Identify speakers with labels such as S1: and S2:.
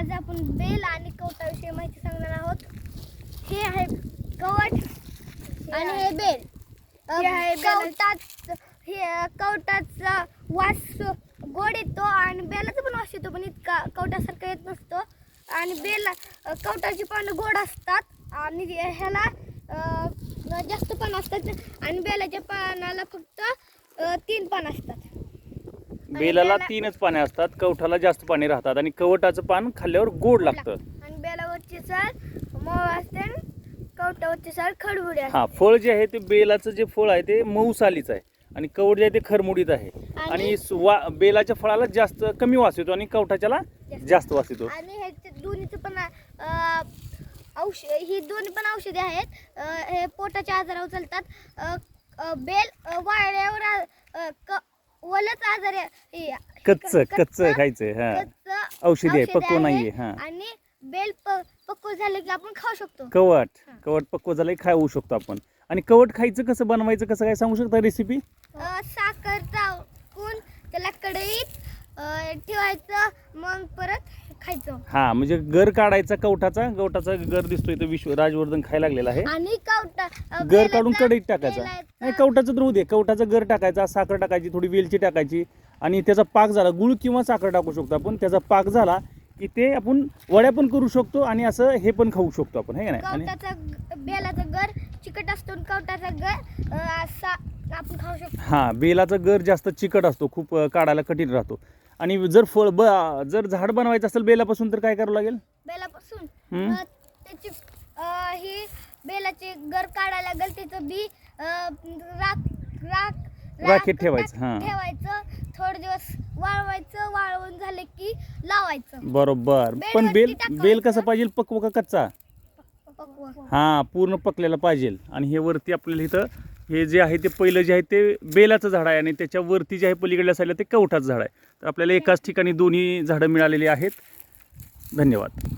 S1: आज आपण बेल आणि कवटाविषयी माहिती सांगणार आहोत. हे आहे कवट आणि हे बेल.
S2: हे आहे.
S1: कवटात हे कवटाचा वास गोड येतो आणि बेलाचा पण वास येतो पण इतका कवटासारखा येत नसतो. आणि बेल कवटाची पानं गोड असतात आणि ह्याला जास्त पानं असतात आणि बेलाच्या पानाला फक्त तीन पानं असतात.
S3: बेलाला
S1: बेला-
S3: तीनच पाने असतात कवठाला जास्त पाणी राहतात आणि कवटाचं पान खाल्ल्यावर गोड लागतं.
S1: आणि बेलावरची साल मऊ असते आणि कवटावरची साल खडबुडी असते.
S3: हा फळ जे आहे ते बेलाचं जे फळ आहे ते मऊ सालीच आहे. आणि कवट जे आहे ते खरमुडीत आहे.
S1: आणि-
S3: स- वा बेलाच्या फळाला जास्त कमी वास येतो आणि कवठाच्याला
S1: जास्त.
S3: वास येतो.
S1: आणि हे ते दोन्हीचं पण औषध ही दोन्ही पण औषधे आहेत. अं, हे पोटाच्या आजारावर चालतात. अं, अं, बेल अं, वाळल्यावर अं, क- ओलच आजार
S3: कच्च कच्च खायचंय हा. औषधी आहे पक्व नाहीये हा.
S1: आणि बेल पक्व झालं की आपण खाऊ शकतो.
S3: कवट. कवट पक्व झालं की खाऊ शकतो आपण. आणि कवट खायचं कसं बनवायचं कसं काय सांगू शकता रेसिपी
S1: साखर टाकून त्याला कढईत ठेवायचं मग परत खायचं.
S3: हा म्हणजे गर काढायचा कवठाचा कवठाचा गर दिसतोय तो विश्व राजवर्धन खायला लागलेला आहे.
S1: आणि कवटा अं,
S3: गर काढून कढईत टाकायचा.
S1: बेलाचा-
S3: नाही कवटाचं तर होऊ दे कवटाचं गर टाकायचा साखर टाकायची थोडी वेलची टाकायची आणि त्याचा पाक झाला गुळ किंवा साखर टाकू शकतो आपण. त्याचा पाक झाला की ते आपण वड्या पण करू शकतो आणि असं हे पण खाऊ शकतो आपण हे नाही? आणि
S1: कवटाचा ग- बेलाचा गर चिकट असतो आणि कवटाचा गर अं, असा आपण खाऊ शकतो.
S3: हा बेलाचा गर जास्त चिकट असतो खूप अं, काढायला कठीण राहतो. आणि जर फळ ब जर झाड बनवायचं असेल बेलापासून तर काय करावं लागेल?
S1: बेलापासून?
S3: हम्म.
S1: अं, त्याची अं, ही बेलाचे गर काढायला लागेल त्याचं बी अं, राख राख
S3: राखेत
S1: राख-
S3: ठेवायचं, हां.
S1: ठेवायचं. थोडे दिवस वाळवायचं वाळवून झाले की लावायचं.
S3: बरोबर.
S1: बेल
S3: पण बेल
S1: टाकायचं.
S3: बेल कसा पाहिजे पक्व का कच्चा?
S1: पक्व.
S3: हा पूर्ण पकलेला पाहिजे. आणि हे वरती आपल्याला इथं हे जे आहे ते पहिलं जे आहे ते बेलाचं झाड आहे आणि त्याच्या वरती जे आहे पलीकडल्या साईडला ते कवठाचं झाड आहे. तर आपल्याला एकाच ठिकाणी दोन्ही झाडं मिळालेली आहेत. धन्यवाद.